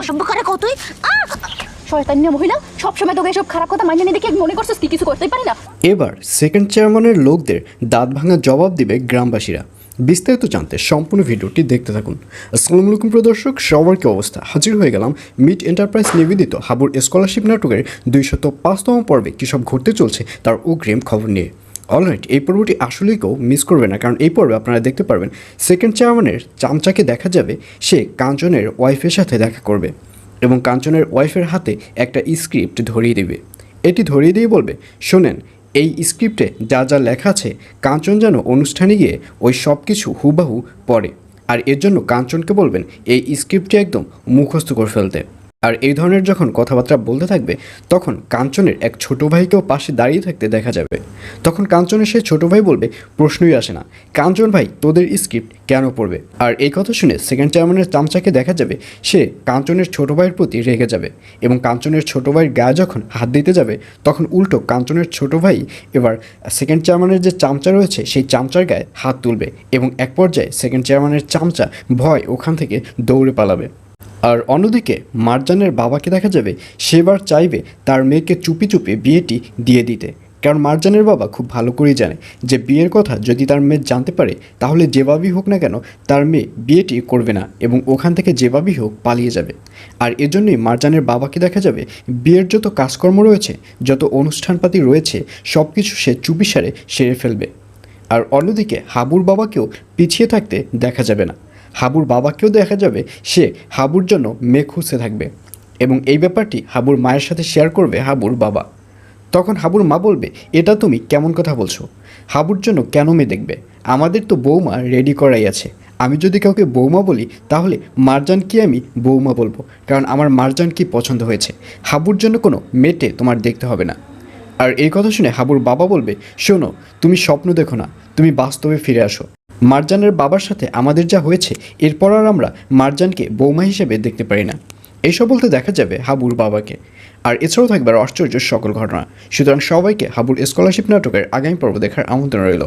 অসভ্য করে কতই শয়তান্য মহিলা, সবসময় তোকে এসব খারাপ কথা মাইনে নিয়ে দেখে মনে করছিস কি কিছু করতেই পারি না। এবার সেকেন্ড চেয়ারম্যানের লোকদের দাঁত ভাঙা জবাব দিবে গ্রামবাসীরা। বিস্তারিত জানতে সম্পূর্ণ ভিডিওটি দেখতে থাকুন। আসসালামু আলাইকুম প্রদর্শক, সবার কি অবস্থা? হাজির হয়ে গেলাম মিড এন্টারপ্রাইজ নিবেদিত হাবুর স্কলারশিপ নাটকের দুইশত পাঁচতম পর্বে কী সব ঘটতে চলছে তার অগ্রিম খবর নিয়ে। অলরাইট এই পর্বটি আসলেই কেউ মিস করবে না, কারণ এই পর্বে আপনারা দেখতে পারবেন সেকেন্ড চেয়ারম্যানের চামচাকে দেখা যাবে, সে কাঞ্চনের ওয়াইফের সাথে দেখা করবে এবং কাঞ্চনের ওয়াইফের হাতে একটা স্ক্রিপ্ট ধরিয়ে দেবে। এটি ধরিয়ে দিয়ে বলবে, শোনেন, এই স্ক্রিপ্টে যা যা লেখা আছে, কাঞ্চন যেন অনুষ্ঠানে গিয়ে ওই সব কিছু হুবাহু পড়ে। আর এর জন্য কাঞ্চনকে বলবেন, এই স্ক্রিপ্টটি একদম মুখস্থ করে ফেলতে। আর এই ধরনের যখন কথাবার্তা বলতে থাকবে, তখন কাঞ্চনের এক ছোট ভাইকেও পাশে দাঁড়িয়ে থাকতে দেখা যাবে। তখন কাঞ্চনের সেই ছোট ভাই বলবে, প্রশ্নই আসে না। কাঞ্চন ভাই, তোদের স্ক্রিপ্ট কেন পড়বে? আর এই কথা শুনে সেকেন্ড চেয়ারম্যানের চামচাকে দেখা যাবে, সে কাঞ্চনের ছোট ভাইয়ের প্রতি রেগে যাবে এবং কাঞ্চনের ছোট ভাইয়ের গায়ে যখন হাত দিতে যাবে, তখন উল্টো কাঞ্চনের ছোট ভাই এবার সেকেন্ড চেয়ারম্যানের যে চামচা রয়েছে, সেই চামচার গায়ে হাত তুলবে এবং এক পর্যায়ে সেকেন্ড চেয়ারম্যানের চামচা ভয় ওখান থেকে দৌড়ে পালাবে। আর অন্যদিকে, মারজানের বাবাকে দেখা যাবে, সেবার চাইবে তার মেয়েকে চুপি চুপি বিয়েটি দিয়ে দিতে। কারণ মারজানের বাবা খুব ভালো করেই জানে যে বিয়ের কথা যদি তার মেয়ে জানতে পারে, তাহলে যেভাবেই হোক না কেন তার মেয়ে বিয়েটি করবে না এবং ওখান থেকে যেভাবেই হোক পালিয়ে যাবে। আর এজন্যই মারজানের বাবাকে দেখা যাবে, বিয়ের যত কাজকর্ম রয়েছে, যত অনুষ্ঠানপাতি রয়েছে সব কিছু সে চুপিসারে সেরে ফেলবে। আর অন্যদিকে, হাবুর বাবাকেও পিছিয়ে থাকতে দেখা যাবে না। হাবুর বাবাকেও দেখা যাবে, সে হাবুর জন্য মেয়ে খুঁজতে থাকবে এবং এই ব্যাপারটি হাবুর মায়ের সাথে শেয়ার করবে হাবুর বাবা। তখন হাবুর মা বলবে, এটা তুমি কেমন কথা বলছো? হাবুর জন্য কেন মেয়ে দেখবে? আমাদের তো বৌমা রেডি করাই আছে। আমি যদি কাউকে বৌমা বলি, তাহলে মারজানকে আমি বৌমা বলব? কারণ আমার মারজান কি পছন্দ হয়েছে? হাবুর জন্য কোনো মেটে তোমার দেখতে হবে না। আর এই কথা শুনে হাবুর বাবা বলবে, শোনো, তুমি স্বপ্ন দেখো না, তুমি বাস্তবে ফিরে আসো। মারজানের বাবার সাথে আমাদের যা হয়েছে, এরপর আর আমরা মারজানকে বৌমা হিসেবে দেখতে পারি না। এইসব বলতে দেখা যাবে হাবুর বাবাকে। আর এছাড়াও থাকবে আশ্চর্য সকল ঘটনা। সুতরাং সবাইকে হাবুর স্কলারশিপ নাটকের আগামী পর্ব দেখার আমন্ত্রণ রইল।